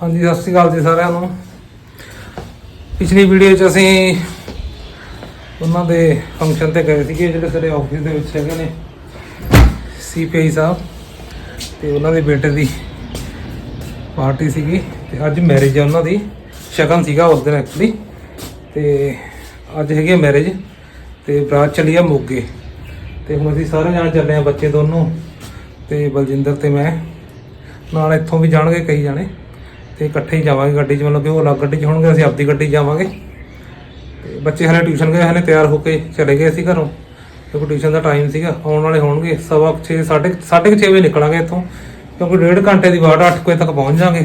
ਹਾਂਜੀ, ਸਤਿ ਸ਼੍ਰੀ ਅਕਾਲ ਜੀ ਸਾਰਿਆਂ ਨੂੰ। ਪਿਛਲੀ ਵੀਡੀਓ 'ਚ ਅਸੀਂ ਉਹਨਾਂ ਦੇ ਫੰਕਸ਼ਨ ਤੇ ਗਏ ਸੀਗੇ, ਜਿਹੜੇ ਸਾਡੇ ਆਫਿਸ ਦੇ ਵਿੱਚ ਹੈਗੇ ਨੇ ਸੀਪੀਆਈ ਸਾਹਿਬ, ਤੇ ਉਹਨਾਂ ਦੇ ਬੇਟੇ ਦੀ ਪਾਰਟੀ ਸੀਗੀ, ਤੇ ਅੱਜ ਮੈਰਿਜ ਹੈ ਉਹਨਾਂ ਦੀ, ਸ਼ਗਨ ਸੀਗਾ ਉਸ ਦਿਨ ਐਕਚੁਅਲੀ ਤੇ ਅੱਜ ਹੈਗੀ ਮੈਰਿਜ ਤੇ ਬਰਾਤ ਚਲੀ ਆ ਮੋਗੇ। ਤੇ ਹੁਣ ਅਸੀਂ ਸਾਰੇ ਜਾਣ ਚੱਲੇ ਆ ਬੱਚੇ ਦੋਨੋਂ, ਤੇ ਬਲਜਿੰਦਰ ਤੇ ਮੈਂ, ਨਾਲ ਇੱਥੋਂ ਵੀ ਜਾਣਗੇ ਕਈ ਜਾਣੇ। ਤੇ ਇਕੱਠੇ ਹੀ ਜਾਵਾਂਗੇ ਗੱਡੀ 'ਚ, ਮਤਲਬ ਕਿ ਉਹ ਅਲੱਗ ਗੱਡੀ 'ਚ ਹੋਣਗੇ, ਅਸੀਂ ਆਪਦੀ ਗੱਡੀ 'ਚ ਜਾਵਾਂਗੇ। ਤੇ ਬੱਚੇ ਹਲੇ ਟਿਊਸ਼ਨ ਗਏ, ਹਲੇ ਤਿਆਰ ਹੋ ਕੇ ਚਲੇ ਗਏ ਸੀ ਘਰੋਂ। ਕਿਉਂਕਿ ਟਿਊਸ਼ਨ ਦਾ ਟਾਈਮ ਸੀਗਾ, ਆਉਣ ਵਾਲੇ ਹੋਣਗੇ ਸਵਾ 6 ਸਾਢੇ ਸਾਢੇ 6 ਵਜੇ ਨਿਕਲਾਂਗੇ ਇੱਥੋਂ। ਕਿਉਂਕਿ ਡੇਢ ਘੰਟੇ ਦੀ ਵਾਟ 8 ਵਜੇ ਤੱਕ ਪਹੁੰਚ ਜਾਾਂਗੇ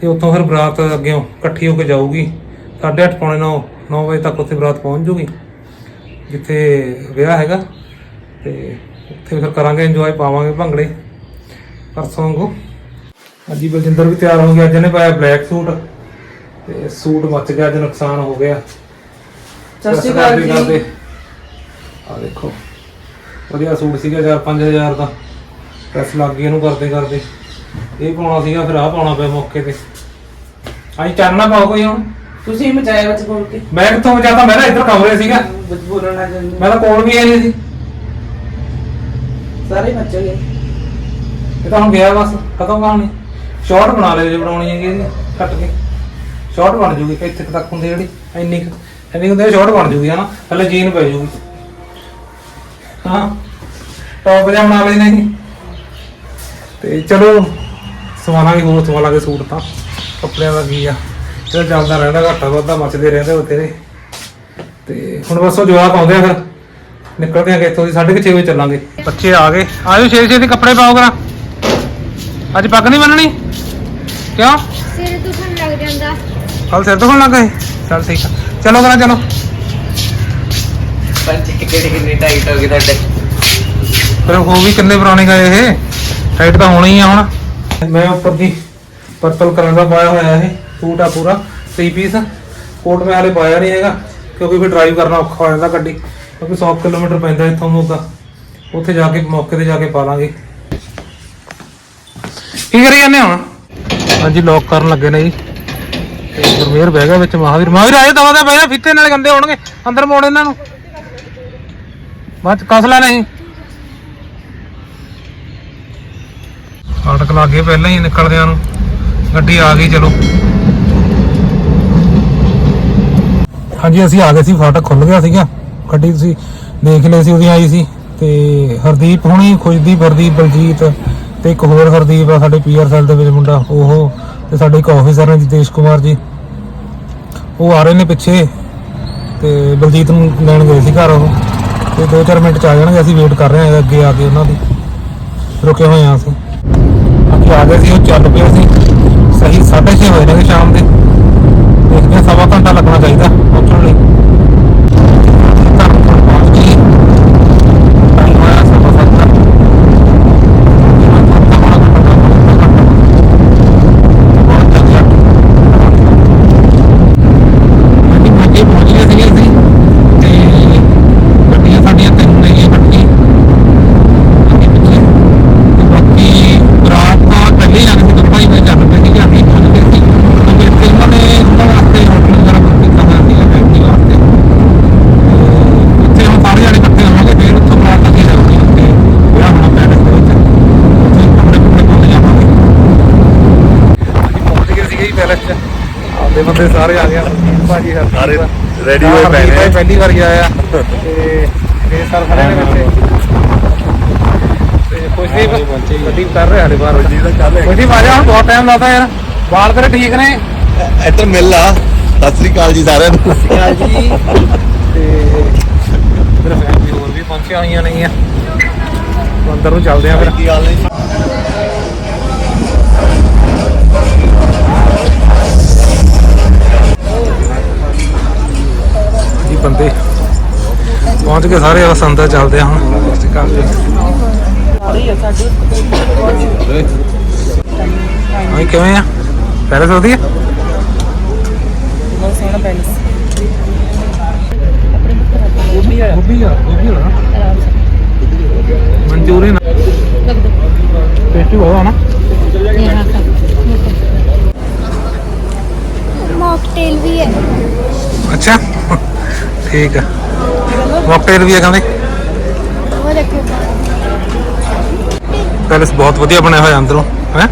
ਤੇ ਉੱਥੋਂ ਫਿਰ ਬਰਾਤ ਅੱਗੇ ਇਕੱਠੀ ਹੋ ਕੇ ਜਾਊਗੀ। ਸਾਢੇ ਅੱਠ ਪੌਣੇ 9 9 ਵਜੇ ਤੱਕ ਉੱਥੇ ਬਰਾਤ ਪਹੁੰਚ ਜੂਗੀ, ਜਿੱਥੇ ਵਿਆਹ ਹੈਗਾ। ਤੇ ਉੱਥੇ ਫਿਰ ਕਰਾਂਗੇ ਇੰਜੋਏ ਪਾਵਾਂਗੇ ਭੰਗੜੇ। ਪਰਸੋਂ ਵਾਂਗੂ। ਹਾਂਜੀ ਬਲਜਿੰਦਰ ਵੀ ਤਿਆਰ ਹੋ ਗਿਆ ਅੱਜ ਪਾਇਆ ਬਲੈਕ ਸੂਟ ਤੇ ਸੂਟ ਮੱਚ ਗਿਆ ਅੱਜ ਨੁਕਸਾਨ ਹੋ ਗਿਆ। ਸਤਿ ਸ਼੍ਰੀ ਅਕਾਲ ਜੀ। ਆ ਦੇਖੋ ਵਧੀਆ ਸੂਟ ਸੀਗਾ 4-5000 ਦਾ। ਪ੍ਰੈਸ ਲੱਗ ਗਈ ਇਹਨੂੰ ਕਰਦੇ ਕਰਦੇ। ਇਹ ਪਾਉਣਾ ਸੀਗਾ ਫਿਰ ਆਹ ਪਾਉਣਾ ਪਿਆ ਮੌਕੇ ਤੇ। ਆਈ ਚਰਨਾ ਪਾਓ ਕੋਈ ਹੁਣ? ਤੁਸੀਂ ਮਚਾਇਆ ਵਿੱਚ ਬੋਲ ਕੇ। ਮੈਂ ਕਿੱਥੋਂ ਵਜਾਤਾ ਮੈਂ ਤਾਂ ਇੱਧਰ ਕਮਰੇ ਸੀਗਾ। ਬੋਲਣ ਜਾਂਦੇ। ਮੈਂ ਤਾਂ ਕੋਲ ਵੀ ਆਈ ਨਹੀਂ ਸੀ। ਸਾਰੇ ਮੱਚ ਗਏ। ਇਹ ਤਾਂ ਹੁਣ ਗਿਆ ਬਸ ਖਤਮ ਕਹਾਣੀ ਸ਼ਾਰਟ ਬਣਾ ਲਿਓ ਜੇ ਬਣਾਉਣੀ ਹੈਗੀ ਇਹਦੀ, ਕੱਟ ਕੇ। ਸ਼ਾਰਟ ਬਣ ਜੂਗੀ, ਇੱਥੇ ਕੁ ਤੱਕ ਹੁੰਦੀ ਜਿਹੜੀ, ਇੰਨੀ ਕੁ, ਇੰਨੀ ਹੁੰਦੀ ਸ਼ਾਰਟ ਬਣ ਜੂਗੀ, ਹਨਾ? ਥੱਲੇ ਜੀਨ ਪੈ ਜੂਗੀ। ਹਾਂ? ਟੌਪ ਜਿਹਾ ਬਣਾ ਲਈ ਨਹੀਂ ਤੇ ਚਲੋ ਸਵਾਲਾਂਗੇ ਹੋਰ ਸਵਾਲਾਂਗੇ ਸੂਟ ਤਾਂ। ਕੱਪੜਿਆਂ ਦਾ ਕੀ ਆ? ਇਹ ਚੱਲਦਾ ਰਹਿੰਦਾ, ਘਾਟਾ ਵਾਧਾ ਮੱਚਦੇ ਰਹਿੰਦੇ ਉੱਤੇ ਤੇ ਹੁਣ ਬਸ ਉਹ ਜਵਾਬ ਆਉਂਦੇ ਆ ਫਿਰ। ਨਿਕਲਦੇ ਆ ਇੱਥੋਂ ਦੀ 6:30 ਵਜੇ ਚੱਲਾਂਗੇ। ਬੱਚੇ ਆ ਗਏ। ਆਜੋ ਛੇ ਛੇ ਦੇ ਕੱਪੜੇ ਪਾਓ ਕਰਾਂ ਅੱਜ ਪੱਗ ਨਹੀਂ ਬੰਨਣੀ? ਕਿਉਂ? ਸਿਰ ਦੁਖਣ ਲੱਗ ਜਾਂਦਾ। ਕੱਲ ਸਿਰ ਦੁਖਣ ਲੱਗ ਗਏ? ਚੱਲ ਠੀਕ ਆ। ਚਲੋ ਕਰਾਂ ਚਲੋ। ਪੰਜ ਕਿਹੜੇ ਕਿੰਨੇ ਟਾਈਟ ਹੋ ਗਏ ਤੁਹਾਡੇ। ਫਿਰ ਹੋ ਵੀ ਕਿੰਨੇ ਪੁਰਾਣੇ ਗਏ ਇਹ? ਟਾਈਟ ਤਾਂ ਹੋਣੀ ਆ ਹੁਣ। ਮੈਂ ਉੱਪਰ ਦੀ ਪਰਪਲ ਕਲਰ ਦਾ ਪਾਇਆ ਹੋਇਆ ਇਹ ਸੂਟ ਆ ਪੂਰਾ 3 ਪੀਸ ਕੋਟ ਮੈਂ ਹਾਲੇ ਪਾਇਆ ਨਹੀਂ ਹੈਗਾ ਕਿਉਂਕਿ ਫਿਰ ਡਰਾਈਵ ਕਰਨਾ ਔਖਾ ਹੋ ਜਾਂਦਾ ਗੱਡੀ ਕਿਉਂਕਿ 100 ਕਿਲੋਮੀਟਰ ਪੈਂਦਾ ਇੱਥੋਂ ਮੋਗਾ। ਉੱਥੇ ਜਾ ਕੇ ਮੌਕੇ ਤੇ ਜਾ ਕੇ ਪਾ ਲਾਂਗੇ। ਕੀ ਕਰੀ ਜਾਂਦੇ ਹੁਣ ਹਾਂਜੀ ਲੌਕ ਕਰਨ ਲੱਗੇ ਨੇ ਜੀ। ਤੇ ਗੁਰਮੇਰ ਬਹਿ ਗਿਆ ਵਿੱਚ, ਮਹਾਵੀਰ। ਮਹਾਵੀਰ ਆਏ ਦਵਾ ਦਾ, ਬਹਿ ਜਾ, ਫਿੱਤੇ ਨਾਲ ਗੰਦੇ ਹੋਣਗੇ। ਅੰਦਰ ਮੋੜ ਇਹਨਾਂ ਨੂੰ। ਬਾਅਦ ਚ ਨਹੀਂ। ਫਾਟਕ ਲੱਗੇ ਪਹਿਲਾਂ ਹੀ ਨਿਕਲਦਿਆਂ ਨੂੰ। ਗੱਡੀ ਆ ਗਈ, ਚਲੋ। ਹਾਂਜੀ, ਅਸੀਂ ਆ ਗਏ ਸੀ, ਫਾਟਕ ਖੁੱਲ ਗਿਆ ਸੀਗਾ। ਗੱਡੀ ਤੁਸੀਂ ਦੇਖ ਲਈ ਸੀ, ਉਹਦੀ ਆਈ ਸੀ। ਤੇ ਹਰਦੀਪ ਹੁਣੀ, ਖੁਸ਼ਦੀਪ, ਹਰਦੀਪ, ਬਲਜੀਤ ਤੇ ਇੱਕ ਹੋਰ ਹਰਦੀਪ ਆ, ਸਾਡੇ ਪੀਆਰ ਸੈਲ ਦੇ ਵਿੱਚ ਮੁੰਡਾ, ਉਹ, ਤੇ ਸਾਡੇ ਇੱਕ ਆਫੀਸਰ ਨੇ ਜਿਤੇਸ਼ ਕੁਮਾਰ ਜੀ। ਉਹ ਆ ਰਹੇ ਨੇ ਪਿੱਛੇ, ਤੇ ਬਲਜੀਤ ਨੂੰ ਲੈਣ ਗਏ ਸੀ ਘਰ ਉਹ। ਤੇ 2-4 ਮਿੰਟ ਚ ਆ ਜਾਣਗੇ, ਅਸੀਂ ਵੇਟ ਕਰ ਰਹੇ ਹਾਂ ਅੱਗੇ ਆ ਕੇ ਉਹਨਾਂ ਦੀ। ਰੁਕੇ ਹੋਏ ਹਾਂ ਅਸੀਂ। ਅੱਗੇ ਆ ਗਏ ਸੀ, ਉਹ ਚੱਲ ਪਏ ਸੀ। ਸਹੀ 6:30 ਹੋਏ ਨੇ ਸ਼ਾਮ ਦੇ। ਦੇਖਦੇ ਸਵਾ ਘੰਟਾ ਲੱਗਣਾ ਚਾਹੀਦਾ ਪਹੁੰਚਣ ਲਈ ਘਰ ਪਹੁੰਚ ਗਏ ਟਾਈਮ ਹੋਇਆ ਸਵਾ ਸੱਤ ਦਾ ਬਹੁਤ ਜਲਦੀ ਗੱਡੀ ਮੋਗੇ ਪਹੁੰਚ ਗਏ ਸੀਗੇ ਅਸੀਂ ਤੇ ਗੱਡੀਆਂ ਸਾਡੀਆਂ ਤਿੰਨ ਨੇ ਬੱਟੀ ਅੱਗੇ ਪਿੱਛੇ ਤੇ ਬਾਕੀ ਬਰਾਤ ਤਾਂ ਪਹਿਲੇ ਹੀ ਆ ਗਏ ਸੀ ਦੋ ਢਾਈ ਵਜੇ ਚੱਲ ਪਏ ਸੀਗੇ ਅਸੀਂ ਪਹੁੰਚ ਗਏ ਸੀ ਕਿਉਂਕਿ ਇੱਥੇ ਉਹਨਾਂ ਨੇ ਉਹਨਾਂ ਵਾਸਤੇ ਹੋਟਲ ਵਗੈਰਾ ਬੁੱਕ ਕੀਤਾ ਹੋਇਆ ਸੀਗਾ ਫੈਮਿਲੀ ਵਾਸਤੇ ਤੇ ਇੱਥੇ ਹੁਣ ਸਾਰੇ ਜਾਣੇ ਇਕੱਠੇ ਹੋਵਾਂਗੇ ਫਿਰ ਉੱਥੋਂ ਬਰਾਤ ਅੱਗੇ ਜਾਊਗੀ ਉੱਥੇ ਵਿਆਹ ਹੋਣਾ ਪੈਲਸ ਦੇ ਵਿੱਚ ਉੱਥੇ ਕੱਪੜੇ ਕੁੱਪੜੇ ਪਾਉਂਦੇ ਜਾਵਾਂਗੇ ਅਸੀਂ ਪਹੁੰਚ ਗਏ ਸੀਗੇ ਜੀ ਪੈਲਸ 'ਚ ਆਪਦੇ ਬੰਦੇ ਸਾਰੇ ਆ ਗਏ ਆ। ਭਾਜੀ ਹਰ ਸਾਰੇ ready ਹੋਏ ਪਏ ਨੇ। ਪਹਿਲੀ ਵਾਰ ਗਿਆ ਆ। ਤੇ ਇਹ ਸਰ ਖੜੇ ਨੇ ਬੱਚੇ ਤੇ ਖੁਸ਼ਦੀਪ ਗੱਡੀ ਕਰ ਰਿਹਾ ਹਲੇ ਬਾਹਰ। ਜੀ ਦਾ ਚੱਲ ਖੁਸ਼ਦੀਪ ਆ ਜਾ ਹੁਣ ਬਹੁਤ ਟਾਈਮ ਲਾਤਾ ਯਾਰ। ਵਾਲ ਤੇਰੇ ਠੀਕ ਨੇ? ਇੱਧਰ ਮਿਲ ਲਾ। ਸਤਿ ਸ੍ਰੀ ਅਕਾਲ ਜੀ ਸਾਰਿਆਂ ਨੂੰ। ਸਤਿ ਸ੍ਰੀ ਅਕਾਲ ਜੀ। ਤੇ ਤੇਰੇ ਫੈਮਿਲੀ ਹੋਰ ਵੀ ਪਹੁੰਚੀਆਂ ਹੋਈਆਂ ਨੇਗੀਆਂ ਅੰਦਰ ਨੂੰ ਚੱਲਦੇ ਆ ਫਿਰ। ਕੀ ਹਾਲ ਨੇ ਬੰਦੇ। ਪਹੁੰਚ ਕੇ ਸਾਰੇ ਸੰਦਾ ਚੱਲਦੇ ਆ ਹੁਣ। ਹਾਂ ਕਿਵੇਂ ਆ? ਪੈਰਸ ਵਧੀਆ? ਬਹੁਤ ਅੱਛਾ। ਠੀਕ ਆ। ਮੌਕਟੇਲ ਵੀ ਆ ਕਹਿੰਦੇ। ਉਹ ਦੇਖੋ ਪੈਲਸ ਬਹੁਤ ਵਧੀਆ ਬਣਿਆ ਹੋਇਆ ਅੰਦਰੋਂ ਹੈ?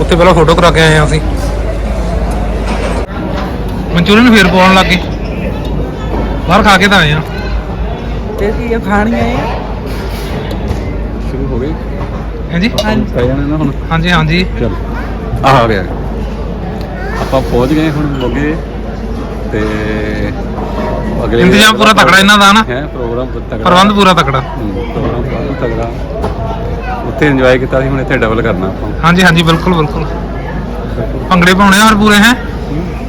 ਉੱਥੇ ਪਹਿਲਾਂ ਫੋਟੋ ਕਰਾ ਕੇ ਆਏ ਆ ਅਸੀਂ। ਮਨਚੂਰੀਅਨ ਫੇਰ ਪਾਉਣ ਲੱਗ ਗਏ। ਬਾਹਰ ਖਾ ਕੇ ਤਾਂ ਆਏ ਆ। ਤੇ ਕੀ ਇਹ ਖਾਣੀਆਂ ਹੈ ਸ਼ੁਰੂ ਹੋ ਗਈ। ਹਾਂਜੀ? ਹੁਣ। ਹਾਂਜੀ ਹਾਂਜੀ। ਚਲ ਆ ਆ ਗਿਆ। ਆਪਾਂ ਪਹੁੰਚ ਗਏ ਹੁਣ ਮੋਗੇ ਤੇ ਅਗਲੇ ਇੰਤਜ਼ਾਮ ਪੂਰਾ ਤਕੜਾ ਇਹਨਾਂ ਦਾ ਨਾ ਹੈ ਪ੍ਰੋਗਰਾਮ ਤਕੜਾ। ਪ੍ਰਬੰਧ ਪੂਰਾ ਤਕੜਾ। ਪ੍ਰੋਗਰਾਮ ਤਕੜਾ। ਉੱਥੇ ਇੰਜੋਏ ਕੀਤਾ ਸੀ ਹੁਣ ਇੱਥੇ ਡਬਲ ਕਰਨਾ ਆਪਾਂ। ਹਾਂਜੀ ਹਾਂਜੀ ਬਿਲਕੁਲ ਬਿਲਕੁਲ। ਭੰਗੜੇ ਪਾਉਣੇ ਆ ਔਰ ਪੂਰੇ ਹੈ?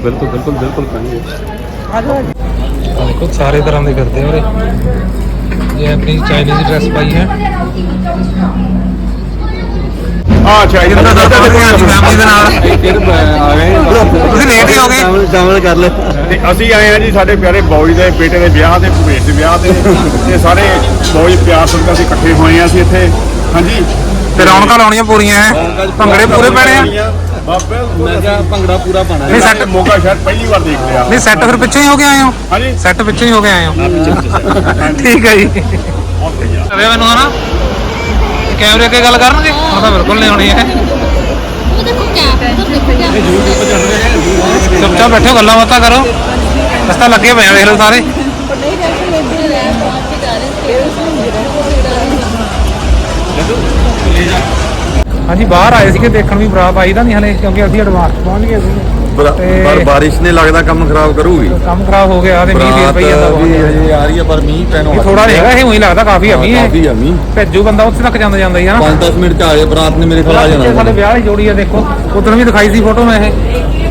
ਬਿਲਕੁਲ ਬਿਲਕੁਲ ਬਿਲਕੁਲ ਕਰਾਂਗੇ ਦੇਖੋ ਸਾਰੇ ਤਰ੍ਹਾਂ ਦੇ ਕਰਦੇ ਉਰੇ। ਇਹ ਆਪਣੀ ਚਾਈਨੀਜ਼ ਡਰੈਸ ਪਾਈ ਹੈ। ਹਾਂ ਚਾਹੀਦਾ ਇਹਦਾ ਦੱਸ ਦਿਓ ਆਪਣੀ ਫੈਮਿਲੀ ਦੇ ਨਾਲ। ਫਿਰ ਆ ਗਏ ਤੁਸੀਂ late ਹੀ ਹੋ ਗਏ। ਸ਼ਾਮਲ ਕਰ ਲੈ ਤੇ ਅਸੀਂ ਆਏ ਆ ਜੀ ਸਾਡੇ ਪਿਆਰੇ ਬੌਜ ਦੇ ਬੇਟੇ ਦੇ ਵਿਆਹ ਤੇ ਭਵੇਸ਼ ਦੇ ਵਿਆਹ ਤੇ। ਤੇ ਸਾਰੇ ਬੌਜ ਪਿਆਰ ਸੰਗਤ ਅਸੀਂ ਇਕੱਠੇ ਹੋਏ ਆ ਅਸੀਂ ਇੱਥੇ। ਹਾਂਜੀ। ਤੇ ਰੌਣਕਾਂ ਲਾਉਣੀਆਂ ਪੂਰੀਆਂ ਹੈ। ਭੰਗੜੇ ਪੂਰੇ ਪੈਣੇ ਆ। ਬਾਬੇ ਮੈਂ ਕਿਹਾ ਭੰਗੜਾ ਪੂਰਾ ਪਾਣਾ ਨਹੀਂ ਸੈੱਟ ਮੋਗਾ ਸ਼ਹਿਰ ਪਹਿਲੀ ਵਾਰ ਦੇਖ ਲਿਆ। ਨਹੀਂ ਸੈੱਟ ਫਿਰ ਪਿੱਛੇ ਹੀ ਹੋ ਕੇ ਆਏ ਹੋ। ਹਾਂਜੀ। ਸੈੱਟ ਪਿੱਛੇ ਹੀ ਹੋ ਕੇ ਆਏ ਹੋ। ਠੀਕ ਹੈ ਜੀ। ਕਰਿਆ ਮੈਨੂੰ ਹਨਾ। ਕੈਮਰੇ ਅੱਗੇ ਗੱਲ ਕਰਨਗੇ? ਉਹ ਤਾਂ ਬਿਲਕੁਲ ਨਹੀਂ ਹੋਣੀ ਹੈ ਉਹ ਦੇਖੋ ਕੈਪ ਹੈ ਦੇਖੋ ਕੈਪ ਚੁੱਪਚਾਪ ਬੈਠੋ, ਗੱਲਾਂ ਬਾਤਾਂ ਕਰੋ। ਰਸਤਾ ਲੱਗੇ ਪਏ ਆ ਦੇਖ ਲਓ ਸਾਰੇ। ਹਾਂਜੀ, ਬਾਹਰ ਆਏ ਸੀਗੇ ਦੇਖਣ ਵੀ ਬਰਾਤ ਆਈ ਤਾਂ ਨਹੀਂ ਹਲੇ, ਕਿਉਂਕਿ ਅਸੀਂ ਐਡਵਾਂਸ ਪਹੁੰਚ ਗਏ ਸੀਗੇ। ਪਰ ਬਾਰਿਸ਼ ਨੇ ਲੱਗਦਾ ਕੰਮ ਖਰਾਬ ਕਰੂਗੀ। ਕੰਮ ਖਰਾਬ ਹੋ ਗਿਆ ਤੇ ਮੀਂਹ ਪਈ ਜਾਂਦਾ ਬਹੁਤ ਆ ਰਹੀ ਹੈ ਪਰ ਮੀਂਹ ਪੈਣੋਂ ਇਹ ਥੋੜਾ ਨਹੀਂ ਹੈਗਾ ਇਹ ਉਹੀ ਲੱਗਦਾ ਕਾਫੀ ਆ ਮੀਂਹ ਕਾਫੀ ਆ ਮੀਂਹ। ਭੇਜੂ ਬੰਦਾ ਉੱਥੇ ਤੱਕ ਜਾਂਦਾ ਜਾਂਦਾ ਹੀ ਹਨਾ 5-10 ਮਿੰਟ ਚ ਆ ਜਾਏ ਬਰਾਤ ਨੇ ਮੇਰੇ ਕੋਲ ਆ ਪਿੱਛੇ ਸਾਡੇ ਜਾਣਾ ਵਿਆਹ ਦੀ ਜੋੜੀ ਆ ਦੇਖੋ। ਉਦੋਂ ਵੀ ਦਿਖਾਈ ਸੀ ਫੋਟੋ ਮੈਂ ਇਹ।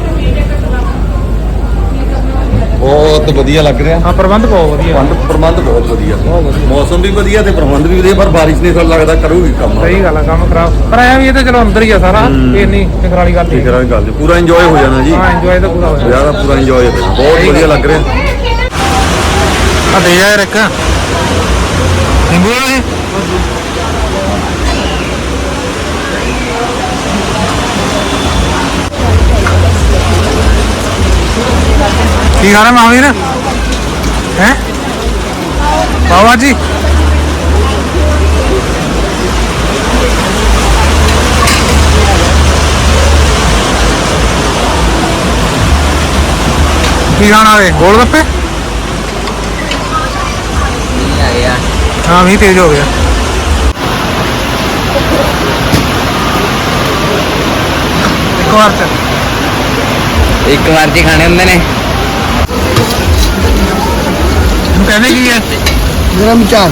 ਬਹੁਤ ਵਧੀਆ ਲੱਗ ਰਿਹਾ। ਹਾਂ ਪ੍ਰਬੰਧ ਬਹੁਤ ਵਧੀਆ। ਪ੍ਰਬੰਧ ਪ੍ਰਬੰਧ ਬਹੁਤ ਵਧੀਆ। ਮੌਸਮ ਵੀ ਵਧੀਆ ਤੇ ਪ੍ਰਬੰਧ ਵੀ ਵਧੀਆ ਪਰ ਬਾਰਿਸ਼ ਨੇ ਸਾਨੂੰ ਲੱਗਦਾ ਕਰੂਗੀ ਕੰਮ। ਸਹੀ ਗੱਲ ਆ ਕੰਮ ਖਰਾਬ। ਪਰ ਐ ਵੀ ਇਹ ਤਾਂ ਚਲੋ ਅੰਦਰ ਹੀ ਆ ਸਾਰਾ ਇਹ ਨਹੀਂ ਫਿਕਰ ਵਾਲੀ ਗੱਲ ਨਹੀਂ। ਹੈ ਗੱਲ ਜੀ ਪੂਰਾ ਇੰਜੋਏ ਹੋ ਜਾਣਾ ਜੀ। ਹਾਂ ਇੰਜੋਏ ਤਾਂ ਪੂਰਾ ਹੋਇਆ ਵਿਆਹ ਦਾ ਪੂਰਾ ਇੰਜੋਏ ਹੋਇਆ ਬਹੁਤ ਵਧੀਆ ਲੱਗ ਰਿਹਾ। ਆ ਦੇ ਜਾ ਯਾਰ ਇੱਕ। ਨਿੰਬੂ ਕੀ ਖਾਣਾ ਮਹਾਵੀਰ? ਹੈ? ਪਾਵਾ ਜੀ। ਕੀ ਖਾਣਾ ਵੇ ਗੋਲ ਗੱਪੇ? ਹਾਂ ਵੀ ਤੇਜ਼ ਹੋ ਗਿਆ। ਇੱਕ ਵਾਰ ਚ ਇੱਕ ਵਾਰ ਚ ਖਾਣੇ ਹੁੰਦੇ ਨੇ। ਤੂੰ ਕਹਿੰਦੇ ਕੀ ਹੈ ਗਰਮ ਚਾਹ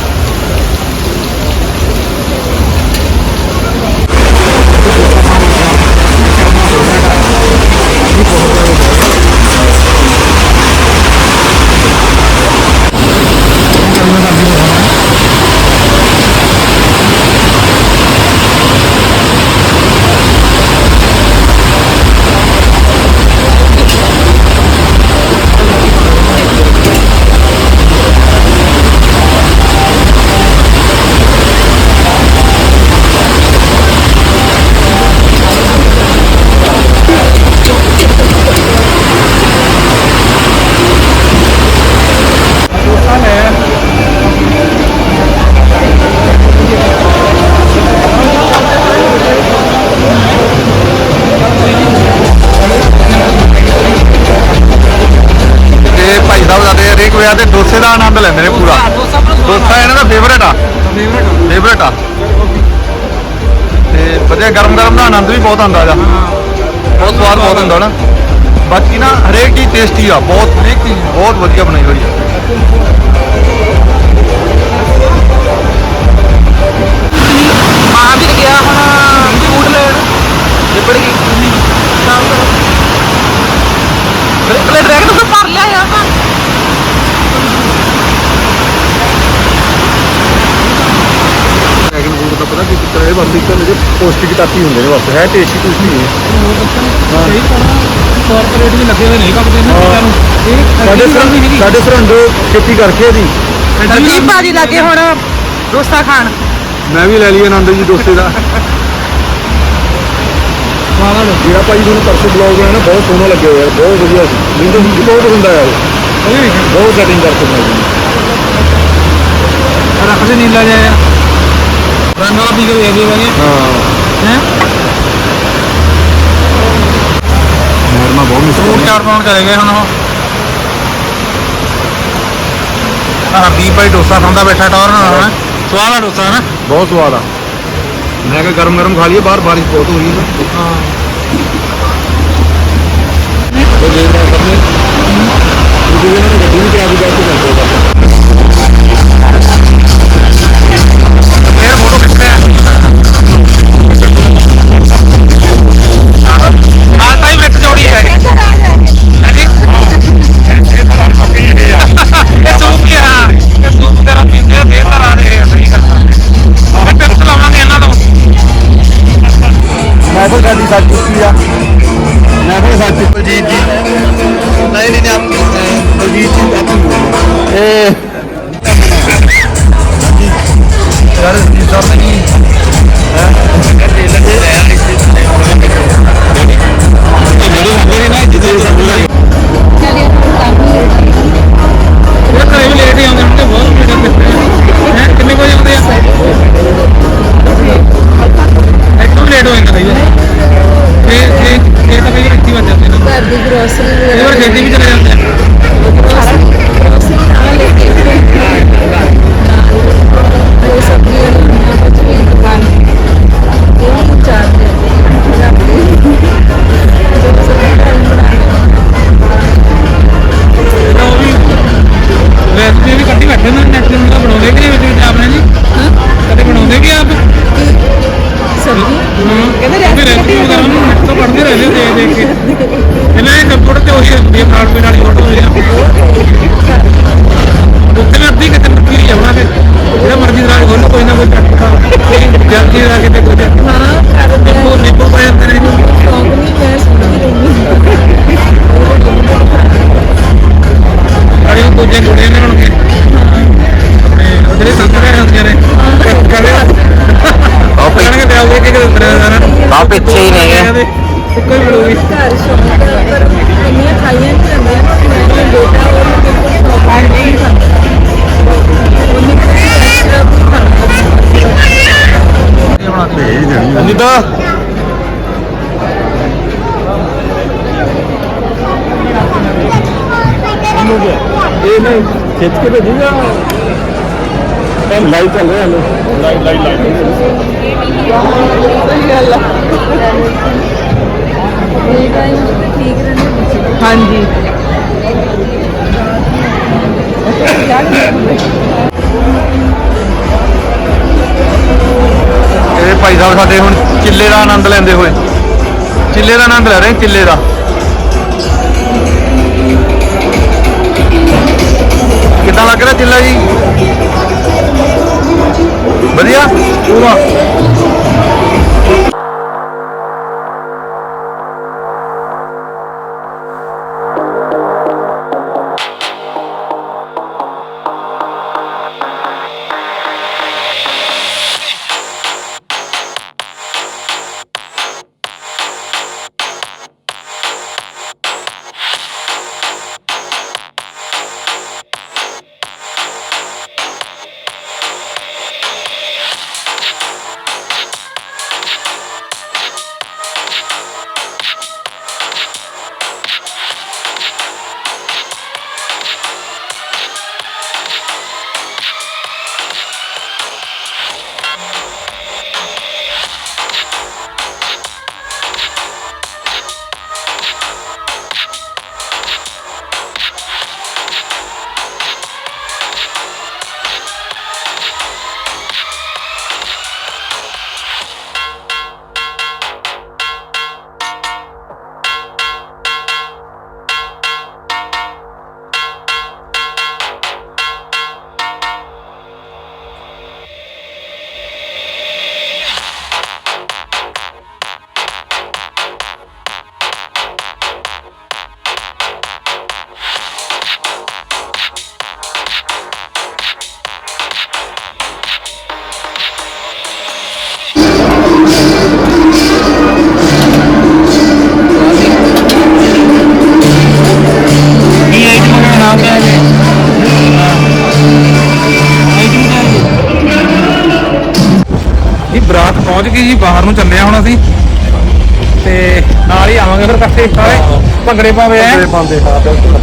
ਤੇ ਭਾਈ ਸਾਹਿਬ ਜਾਂਦੇ ਹਰੇਕ ਵਿਆਹ ਤੇ ਡੋਸੇ ਦਾ ਆਨੰਦ ਲੈਂਦੇ ਨੇ ਪੂਰਾ। ਡੋਸਾ ਇਹਨਾਂ ਦਾ ਫੇਵਰੇਟ ਆ। ਫੇਵਰੇਟ ਆ। ਤੇ ਵਧੀਆ ਗਰਮ ਗਰਮ ਦਾ ਆਨੰਦ ਵੀ ਬਹੁਤ ਆਉਂਦਾ ਆ ਬਹੁਤ ਸਵਾਦ ਬਹੁਤ ਹੁੰਦਾ ਨਾ। ਬਾਕੀ ਨਾ ਹਰੇਕ ਚੀਜ਼ ਟੇਸਟੀ ਆ ਬਹੁਤ ਹਰੇਕ ਚੀਜ਼ ਬਹੁਤ ਵਧੀਆ ਬਣਾਈ ਹੋਈ ਆ। ਮਹਾਵੀਰ ਗਿਆ ਹੁਣ ਫੂਡ ਲੈਣ। ਨਿਬੜ ਗਈ। ਸ਼ਾਮ ਨੂੰ ਬ੍ਰੇਕਲੇ ਡਰੈਗਨ ਤੋਂ ਭਰ ਲਿਆ ਆਪਾਂ ਡਰੈਗਨ ਫੂਡ ਦਾ ਪਤਾ ਕੀ ਚੱਕਰ ਹੈ ਬਸ ਇੱਕ ਜਿਹੜੇ ਪੌਸ਼ਟਿਕ ਤੱਤ ਹੀ ਹੁੰਦੇ ਨੇ ਬਸ ਹੈ ਟੇਸਟੀ ਕੁਝ ਨਹੀਂ ਹੈ। ਕਾਰਪੋਰੇਟ ਵੀ ਲੱਗੇ ਹੋਏ ਨਹੀਂ ਕੱਪਦੇ ਨੇ ਬੱਚਿਆਂ ਨੂੰ। ਇਹ ਸਾਡੇ ਸਾਡੇ ਖੇਤੀ ਕਰਕੇ ਦੀ ਜੀ ਭਾਜੀ ਲੱਗੇ ਹੁਣ ਡੋਸਾ ਖਾਣ। ਮੈਂ ਵੀ ਲੈ ਲਈ ਆਨੰਦ ਜੀ ਡੋਸੇ ਦਾ। ਜਿਹੜਾ ਭਾਈ ਤੁਹਾਨੂੰ ਪਰਸੋਂ ਬਲੌਗ ਬਣਾਇਆ ਨਾ ਬਹੁਤ ਸੋਹਣਾ ਲੱਗਿਆ ਯਾਰ ਬਹੁਤ ਵਧੀਆ ਸੀ। ਮੈਨੂੰ ਤਾਂ ਬਹੁਤ ਪਸੰਦ ਆਇਆ ਉਹ। ਬਹੁਤ ਸੈਟਿੰਗ ਕਰਕੇ ਬਣਾਈ। ਰੱਖ ਦੇ ਨੀਲਾ ਜਿਹਾ। ਪਾਉਣ ਚਲੇ ਗਏ ਹੁਣ ਉਹ। ਆਹ ਦੀਪ ਭਾਈ ਡੋਸਾ ਖਾਂਦਾ ਬੈਠਾ ਟੌਰ ਨਾਲ ਸਵਾਦ ਆ ਡੋਸਾ ਹਨਾ ਬਹੁਤ ਸਵਾਦ ਆ। ਮੈਂ ਕਿਹਾ ਗਰਮ ਗਰਮ ਖਾ ਲਈਏ ਬਾਹਰ ਬਾਰਿਸ਼ ਬਹੁਤ ਹੋ ਰਹੀ ਹੈ ਹਾਂ। ਗਰੋਸਰੀ ਕਈ ਵਾਰ ਛੇਤੀ ਵੀ ਚਲੇ ਜਾਂਦੇ ਆ। ਨਾ ਉਹ ਵੀ ਰੈਸਪੀ ਵੀ ਕੱਢੀ ਬੈਠੇ ਨੇ ਨੈਟ ਤੇ ਮੁੰਡਾ ਬਣਾਉਂਦੇ ਕਿ ਨਹੀਂ ਵਿੱਚ ਵਿੱਚ ਆਪਣੇ ਜੀ? ਕਦੇ ਬਣਾਉਂਦੇ ਕਿ ਆਪ? ਸਬਜ਼ੀ। ਕਹਿੰਦੇ ਰੈਸਪੀ ਵਗੈਰਾ ਉਹਨੂੰ ਨੈਟ ਤੋਂ ਪੜ੍ਹਦੇ ਰਹਿੰਦੇ ਦੇਖ ਦੇਖ ਕੇ। ਇਹਨਾਂ ਦੇ ਕੰਪਿਊਟਰ ਤੇ ਉਹੀ ਹੁੰਦੀ ਹੈ ਖਾਣ ਪੀਣ ਵਾਲੀ ਫੋਟੋ ਹੁੰਦੀ ਹੈ ਉੱਥੇ ਮੈਂ ਅੱਧੀ ਕਿਤੇ ਮੁੱਕੀ ਨਹੀਂ ਜਾਵਾਂ ਫਿਰ ਜਿਹੜਾ ਮਰਜ਼ੀ ਦਰਾਜ ਖੋਲੋ ਕੋਈ ਨਾ ਕੋਈ ਖਾ ਜਲਦੀ ਦਾ ਕਿਤੇ ਕੁਝ ਹਾਂ ਕਰਦੇ ਆ ਨਿੰਬੂ ਨਿੰਬੂ ਪੈ ਜਾਂਦੇ ਨੇ। ਨਹੀਂ ਮੈਂ ਸੁਣਦੀ ਰਹਿੰਦੀ ਅਰੇ ਉਹ ਦੂਜੇ ਕੁੜੀਆਂ ਨੇ ਹੁਣ। ਕੇ ਆਪਣੇ ਉਧਰੇ ਸੰਤਰੇ ਹੁੰਦੀਆਂ ਨੇ। ਕਦੇ ਉਹ ਪਿ- ਕਹਿਣਗੇ ਤੇ ਆਉਗੇ ਕਿ ਕਿਤੇ ਉਤਰਿਆ ਜਾਣਾ। ਉਹ ਪਿੱਛੇ ਹੀ ਨੇ। ਹੀ ਮਿਲੂਗੀ ਘਰ ਸ਼ੌਂਕ ਆ, ਪਰ ਇੰਨੀਆਂ ਖਾਈਆਂ ਨਹੀਂ ਜਾਂਦੀਆਂ ਨਾ ਮੈਂ ਆਪਣੇ ਬੇਟਾ ਉਹ ਬਿਲਕੁਲ ਸ਼ੌਂਕ ਨਹੀਂ ਖਾਂਦਾ ਭੇਜ ਅਨੀਤਾ। ਇਹ ਨਹੀਂ ਖਿੱਚ ਕੇ ਭੇਜੀਗਾ ਲਾਈਵ ਚੱਲ ਰਿਹਾ ਹਲੋ ਲਾਈਵ ਲਾਈਵ ਇਹ ਟਾਈਮ ਤੇ ਠੀਕ ਰਹਿੰਦੇ ਹਾਂਜੀ। ਇਹ ਭਾਈ ਸਾਹਿਬ ਸਾਡੇ ਹੁਣ ਚਿੱਲੇ ਦਾ ਆਨੰਦ ਲੈਂਦੇ ਹੋਏ। ਚਿੱਲੇ ਦਾ ਆਨੰਦ ਲੈ ਰਹੇ ਚਿੱਲੇ ਦਾ। ਕਿੱਦਾਂ ਲੱਗ ਰਿਹਾ ਚਿੱਲਾ ਜੀ? ਵਧੀਆ? ਪੂਰਾ। ਜੀ ਬਾਹਰ ਨੂੰ ਚੱਲੇ ਆ ਹੁਣ ਅਸੀਂ। ਤੇ ਨਾਲ ਹੀ ਆਵਾਂਗੇ ਫਿਰ ਇਕੱਠੇ ਸਾਰੇ। ਭੰਗੜੇ ਪਾਵੇ ਐ ਪਾਉਂਦੇ ਹਾਂ, ਬਿਲਕੁਲ।